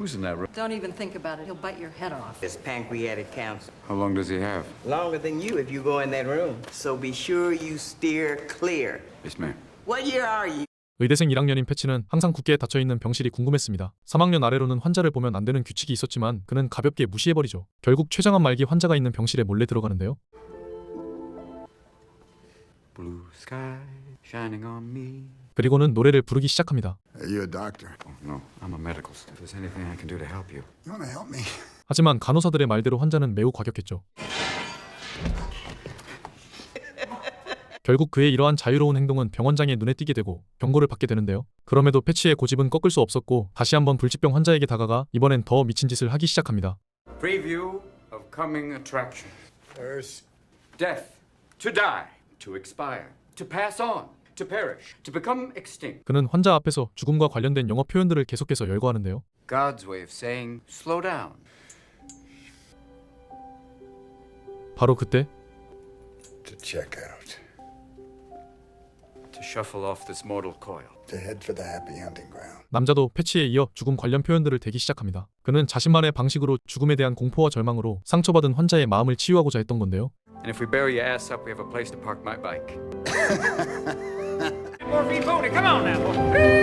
Who's in that room? Don't even think about it. He'll bite your head off. It's pancreatic cancer. How long does he have? Longer than you if you go in that room. So be sure you steer clear. Yes, ma'am. What year are you? 의대생 1학년인 패치는 항상 굳게 닫혀있는 병실이 궁금했습니다. 3학년 아래로는 환자를 보면 안 되는 규칙이 있었지만 그는 가볍게 무시해버리죠. 결국 췌장암 말기 환자가 있는 병실에 몰래 들어가는데요. Blue sky shining on me. 그리고는 노래를 부르기 시작합니다. Are you a doctor? Oh, no, I'm a medical student. If there's anything I can do to help you. You want to help me? 하지만 간호사들의 말대로 환자는 매우 과격했죠. 결국 그의 이러한 자유로운 행동은 병원장의 눈에 띄게 되고 경고를 받게 되는데요. 그럼에도 패치의 고집은 꺾을 수 없었고 다시 한번 불치병 환자에게 다가가 이번엔 더 미친 짓을 하기 시작합니다. Preview of coming attractions. First, Death. To die. To expire. To pass on. To perish. To become extinct. 그는 환자 앞에서 죽음과 관련된 영어 표현들을 계속해서 열거하는데요. God's way of saying, slow down. 바로 그때 to check out, To shuffle off this mortal coil. to head for the happy hunting ground. 남자도 패치에 이어 죽음 관련 표현들을 대기 시작합니다. 그는 자신만의 방식으로 죽음에 대한 공포와 절망으로 상처받은 환자의 마음을 치유하고자 했던 건데요. And if we bury your ass up, we have a place to park my bike. More feet forward. Come on now.